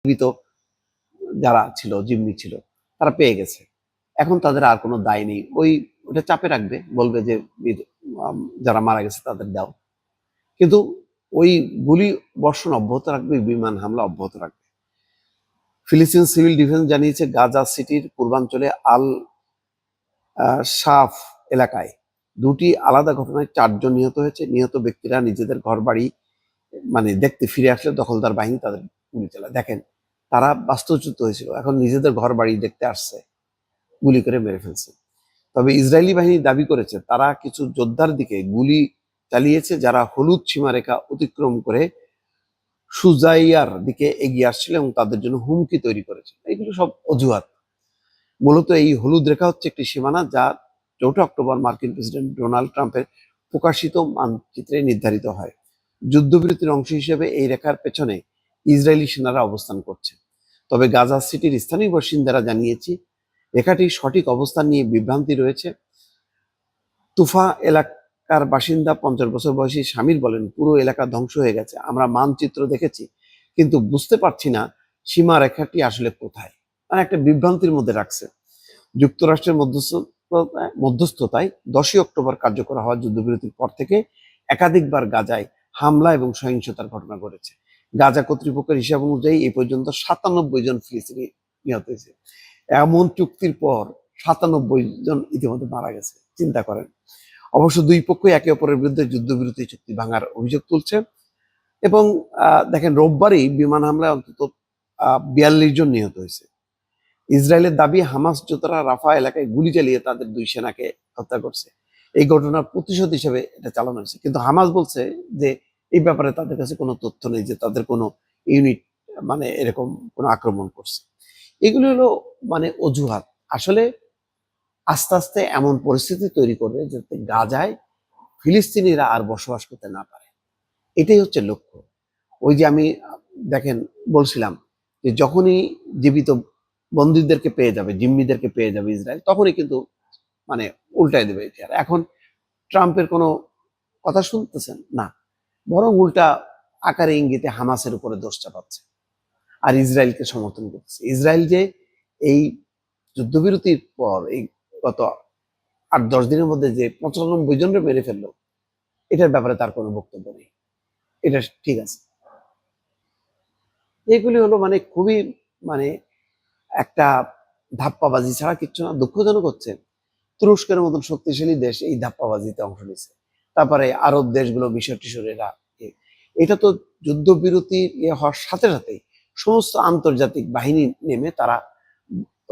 জীবিত যারা ছিল, জিম্মি ছিল, তারা পেয়ে গেছে। এখন তাদের আর কোনো দায় নেই। ওই, ওটা চাপে রাখবে, বলবে যে যারা মারা গেছে তাদের দাও। কিন্তু ওই গুলি বর্ষণ অব্যাহত রাখবে, বিমান হামলা অব্যাহত রাখবে। ফিলিস্তিন সিভিল ডিফেন্স জানিয়েছে, গাজা সিটির পূর্বাঞ্চলে আল শাফ এলাকায় দুটি আলাদা ঘটনায় চারজন নিহত হয়েছে। নিহত ব্যক্তিরা নিজেদের ঘরবাড়ি মানে দেখতে ফিরে আসলে দখলদার বাহিনী তাদের গুলি চালায়। দেখেন তারা বাস্তুচ্যুত হয়েছিল। এখন নিজেদের ঘর বাড়ি দেখতে আসছে, গুলি করে মেরে ফেলছে। তবে ইসরায়েলি বাহিনী দাবি করেছে, তারা কিছু যোদ্ধার দিকে গুলি চালিয়েছে যারা হলুদ সীমারেখা অতিক্রম করে সুজাইয়ার দিকে এগিয়ে আসছিল এবং তাদের জন্য হুমকি তৈরি করেছে। এগুলো সব অজুহাত। মূলত এই হলুদ রেখা হচ্ছে একটি সীমানা যা চৌঠা অক্টোবর মার্কিন প্রেসিডেন্ট ডোনাল্ড ট্রাম্পের প্রকাশিত মানচিত্রে নির্ধারিত হয়। যুদ্ধবিরতির অংশ হিসেবে এই রেখার পেছনে ইসরায়েলি সেনারা অবস্থান করছে। তবে গাজা সিটির স্থানীয় বাসিন্দারা জানিয়েছে রেখাটির সঠিক অবস্থান নিয়ে বিভ্রান্তি রয়েছে। তুফা এলাকার বাসিন্দা পঞ্চাশ বছর বয়সী স্বামীর বলেন, পুরো এলাকা ধ্বংস হয়ে গেছে, আমরা মানচিত্র দেখেছি, কিন্তু বুঝতে পারছি না সীমা রেখাটি আসলে কোথায়। মানে একটা বিভ্রান্তির মধ্যে রাখছে। যুক্তরাষ্ট্রের মধ্যস্থতায় মধ্যস্থতায় দশই অক্টোবর কার্যকর হওয়া যুদ্ধবিরতির পর থেকে একাধিকবার গাজায় হামলা এবং সহিংসতার ঘটনা ঘটেছে। গাজা কর্তৃপক্ষের হিসাব অনুযায়ী এই পর্যন্ত সাতানব্বই জন ফিলিস্তিনি নিহত হয়েছে। এমন চুক্তির পর সাতানব্বই জন ইতিমধ্যে মারা গেছে, চিন্তা করেন। অবশ্য দুই পক্ষই একে অপরের বিরুদ্ধে যুদ্ধবিরতি চুক্তি ভাঙার অভিযোগ তুলছে এবং দেখেন রোববারই বিমান হামলায় অন্তত বিয়াল্লিশ জন নিহত হয়েছে। ইসরায়েলের দাবি, হামাস যোদ্ধারা রাফা এলাকায় গুলি চালিয়ে তাদের দুই সেনাকে হত্যা করছে। এই ঘটনার প্রতিশোধ হিসেবে এটা চালানো হয়েছে। কিন্তু হামাস বলছে যে এই ব্যাপারে তাদের কাছে কোনো তথ্য নেই যে তাদের কোনো ইউনিট মানে এরকম কোনো আক্রমণ করছে। এগুলি হলো মানে অজুহাত। আসলে আস্তে আস্তে এমন পরিস্থিতি তৈরি করবে যাতে গাজায় ফিলিস্তিনিরা আর বসবাস করতে না পারে। এটাই হচ্ছে লক্ষ্য। ওই যে আমি, দেখেন, বলছিলাম যে যখনই জীবিত বন্দীদেরকে পেয়ে যাবে, জিম্মিদেরকে পেয়ে যাবে ইসরায়েল, তখনই কিন্তু মানে উল্টায় দেবে। এখন ট্রাম্পের কোনো কথা শুনতেছেন? না। বরং উল্টা আকারে ইঙ্গিতে হামাসের উপরে দোষ চাপাচ্ছে আর ইসরায়েলকে সমর্থন করতেছে। ইসরায়েল যে এই যুদ্ধবিরতির পর এই গত আট, দশ দিনের মধ্যে যে পঁচানব্বই জনকে মেরে ফেলল, এটার ব্যাপারে তার কোনো বক্তব্য নেই। এটা ঠিক আছে। এগুলি হলো মানে খুবই মানে একটা ধাপ্পাবাজি ছাড়া কিচ্ছু না, দুঃখজনক হচ্ছে তুরস্কের মতন শক্তিশালী দেশ এই ধাপ্পাবাজিতে অংশ নিচ্ছে তারপরে আরব দেশগুলো মিশর টিশর এরা এটা তো যুদ্ধবিরতি ইয়ে হওয়ার সাথে সাথেই সমস্ত আন্তর্জাতিক বাহিনী নেমে তারা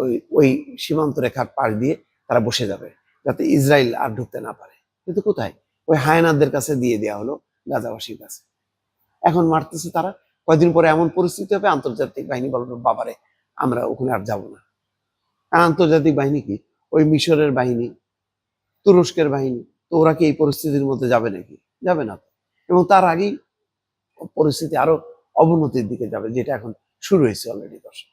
ওই ওই সীমান্ত রেখার পাশ দিয়ে তারা বসে যাবে, যাতে ইসরায়েল আর ঢুকতে না পারে। কিন্তু কোথায়? ওই হায়নাদের কাছে দিয়ে দেওয়া হলো গাজাবাসীর কাছে। এখন মারতেছে তারা, কয়দিন পরে এমন পরিস্থিতি হবে, আন্তর্জাতিক বাহিনী বলবে বাবারে, আমরা ওখানে আর যাব না। আন্তর্জাতিক বাহিনী কি? ওই মিশরের বাহিনী, তুরস্কের বাহিনী তো ওরা কি এই পরিস্থিতির মধ্যে যাবে নাকি? যাবে না এবং তার আগেই পরিস্থিতি আরও অবনতির দিকে যাবে, যেটা এখন শুরু হয়েছে অলরেডি দর্শক।